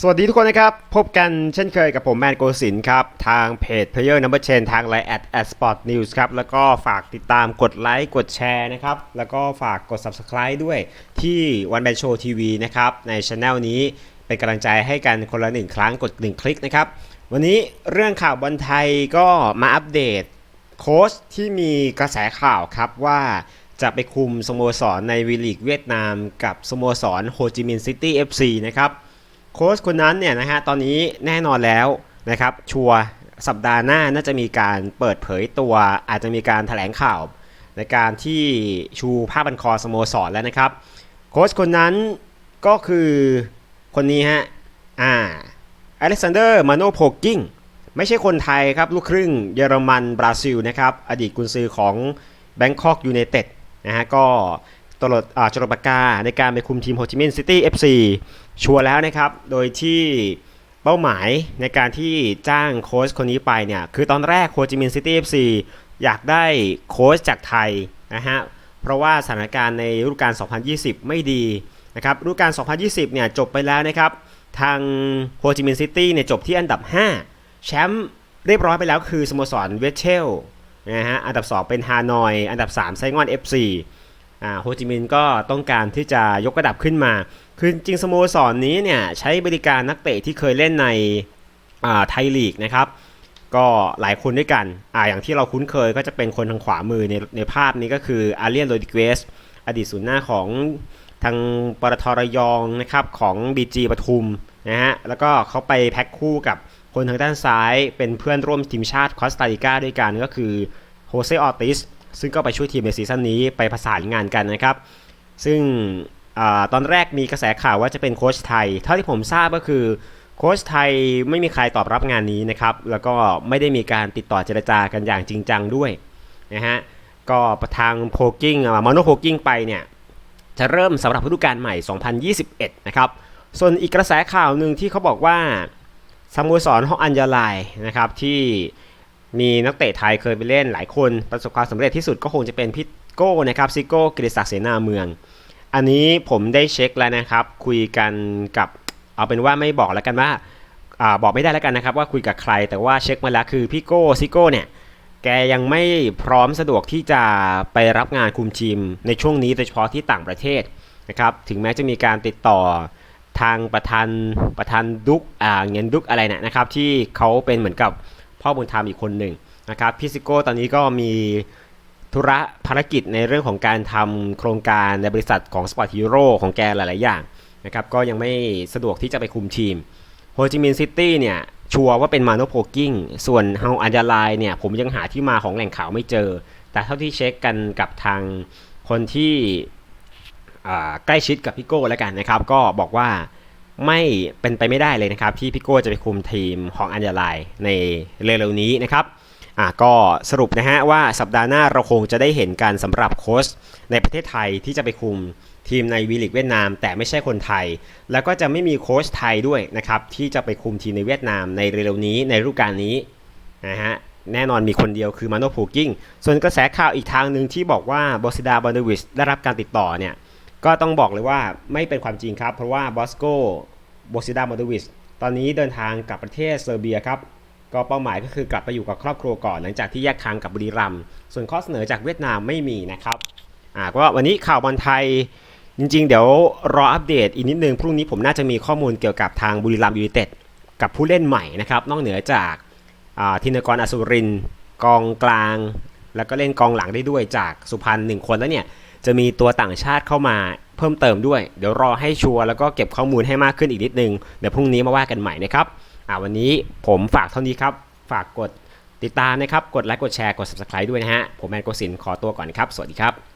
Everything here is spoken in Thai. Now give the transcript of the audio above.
สวัสดีทุกคนนะครับ พบกันเช่นเคยกับผมแมนโกสินครับ ทางเพจ Player Number 10ทางไลน์ at at sport news ครับ แล้วก็ฝากติดตามกดไลค์กดแชร์นะครับ แล้วก็ฝากกด subscribe ด้วยที่ One Man Show TV นะครับ ในช anel นี้เป็นกำลังใจให้กันคนละหนึ่งครั้งกดหนึ่งคลิกนะครับ วันนี้เรื่องข่าวบอลไทยก็มาอัปเดตโค้ชที่มีกระแสข่าวครับว่าจะไปคุมสโมสรในวีลีกเวียดนาม กับสโมสรโฮจิมินห์ซิตี้ FC นะครับ โค้ชคนนั้นเนี่ยนะฮะตอนนี้แน่นอนแล้วนะครับชัวร์สัปดาห์หน้าน่าจะมีการเปิดเผยตัว อาจจะมีการถแถลงข่าว ในการที่ชูผ้าบันคอสโมสรแล้วนะครับ โค้ชคนนั้นก็คือคนนี้ฮะอ่าอเล็กซานเดอร์มาโนโพกิ้งไม่ใช่คนไทยครับ ลูกครึ่งเยอรมันบราซิลนะครับ อดีตกุนซือของแบงคอกยู n นเต็ดนะฮะก็ ตลอดอ่าจรดปากกา ในการไปคุมทีมโฮจิมินห์ซิตี้ FC ชัวร์แล้วนะครับ โดยที่เป้าหมายในการที่จ้างโค้ชคนนี้ไปเนี่ย คือตอนแรกโฮจิมินห์ซิตี้ FC อยากได้โค้ชจากไทยนะฮะ เพราะว่าสถานการณ์ในฤดูกาล 2020 ไม่ดีนะครับฤดูกาล 2020 เนี่ยจบไปแล้วนะครับ ทางโฮจิมินห์ซิตี้เนี่ยจบที่อันดับ 5 แชมป์เรียบร้อยไปแล้วคือสโมสรเวสเชลนะฮะ อันดับ 2 เป็นฮานอย อันดับ 3 ไซงอน FC โฮจิมินห์ก็ต้องการที่จะยกระดับขึ้นมา คือจริงสโมสรนี้เนี่ยใช้บริการนักเตะที่เคยเล่นในไทยลีกนะครับ ก็หลายคนด้วยกันอ่าอย่างที่เราคุ้นเคยก็จะเป็นคนทางขวามือในในภาพนี้ก็คืออาเลียนโรดิเกสอดีตศูนย์หน้าของทางปตทรยองนะครับของ BG ปทุมนะฮะ แล้วก็เขาไปแพ็คคู่กับคนทางด้านซ้ายเป็นเพื่อนร่วมทีมชาติคอสตาริกาด้วยกันก็คือโฮเซออติส ซึ่งก็ไปช่วยทีมในซีซั่นนี้ไปประสานงานกันนะครับ ซึ่งอตอนแรกมีกระแสข่าวว่าจะเป็นโค้ชไทย เท่าที่ผมทราบก็คือโค้ชไทยไม่มีใครตอบรับงานนี้นะครับ แล้วก็ไม่ได้มีการติดต่อเจรจากันอย่างจริงจังด้วยนะฮะ ก็ทางโพกิ้งมาโนโพกิ้งไปเนี่ย จะเริ่มสำหรับฤดูกาลใหม่ 2021 นะครับ ส่วนอีกกระแสข่าวหนึ่งที่เขาบอกว่าสโมสรฮอกอัญญาลายนะครับที่ มีนักเตะไทยเคยไปเล่นหลายคนประสบความสำเร็จที่สุดก็คงจะเป็นพี่โก้นะครับซิโก้กิติศักดิ์เสนาเมือง อันนี้ผมได้เช็คแล้วนะครับ คุยกันกับเอาเป็นว่าไม่บอกแล้วกันว่าอาบอกไม่ได้แล้วกันนะครับว่าคุยกับใครแต่ว่าเช็คมาแล้วคือพี่โก้ซิโก้เนี่ยแกยังไม่พร้อมสะดวกที่จะไปรับงานคุมทีมในช่วงนี้โดยเฉพาะที่ต่างประเทศนะครับถึงแม้จะมีการติดต่อทางประธานประธานดุกอ่าเงินดุกอะไรเนี่ยนะครับที่เขาเป็นเหมือนกับ พ่อบุญธรรมอีกคนหนึ่งนะครับพี่ซิโก้ตอนนี้ก็มีธุระภารกิจในเรื่องของการทำโครงการในบริษัทของ Sport Hero ของแกหลาย ๆ อย่างนะครับก็ยังไม่สะดวกที่จะไปคุมทีมโฮจิมินห์ซิตี้เนี่ยชัวร์ว่าเป็นมาโนโพกิ้งส่วนเฮาอันยาลายเนี่ยผมยังหาที่มาของแหล่งข่าวไม่เจอ แต่เท่าที่เช็คกันกับทางคนที่ใกล้ชิดกับพี่โก้แล้วกันนะครับ ก็บอกว่า ไม่เป็นไปไม่ได้เลยนะครับ ที่พี่โก้จะไปคุมทีมของอันยาลายในเร็วๆนี้นะครับอ่าก็สรุปนะฮะว่าสัปดาห์หน้าเราคงจะได้เห็นกันสำหรับโค้ชในประเทศไทยที่จะไปคุมทีมในวีลีกเวียดนาม แต่ไม่ใช่คนไทย แล้วก็จะไม่มีโค้ชไทยด้วยนะครับที่จะไปคุมทีมในเวียดนามในเร็วๆนี้ในฤดูกาลนี้นะฮะแน่นอนมีคนเดียวคือมาโนพูกิ้ง ส่วนกระแสข่าวอีกทางหนึ่งที่บอกว่าบอสดาบอนเดวิชได้รับการติดต่อเนี่ย ก็ต้องบอกเลยว่าไม่เป็นความจริงครับ เพราะว่าบอสโกบอสดาบอนเดวิชตอนนี้เดินทางกลับประเทศเซอร์เบียครับ ก็เป้าหมายก็คือกลับไปอยู่กับครอบครัวก่อนหลังจากที่แยกทางกับบุรีรัมย์ส่วนข้อเสนอจากเวียดนามไม่มีนะครับอ่าก็วันนี้ข่าวบอลไทยจริง ๆ เดี๋ยวรออัปเดตอีกนิดนึงพรุ่งนี้ผมน่าจะมีข้อมูลเกี่ยวกับทางบุรีรัมย์ยูไนเต็ดกับผู้เล่นใหม่นะครับ นอกเหนือจากอ่าธินกรอสุรินกองกลาง แล้วก็เล่นกองหลังได้ด้วยจากสุพรรณหนึ่งคนแล้วเนี่ยจะมีตัวต่างชาติเข้ามาเพิ่มเติมด้วย เดี๋ยวรอให้ชัวร์แล้วก็เก็บข้อมูลให้มากขึ้นอีกนิดนึง เดี๋ยวพรุ่งนี้มาว่ากันใหม่นะครับอ่าวันนี้ผมฝากเท่านี้ครับ ฝากกดติดตามนะครับ กดไลค์ กดแชร์ กด subscribe ด้วยนะฮะ ผมแมนโกสินขอตัวก่อนครับ สวัสดีครับ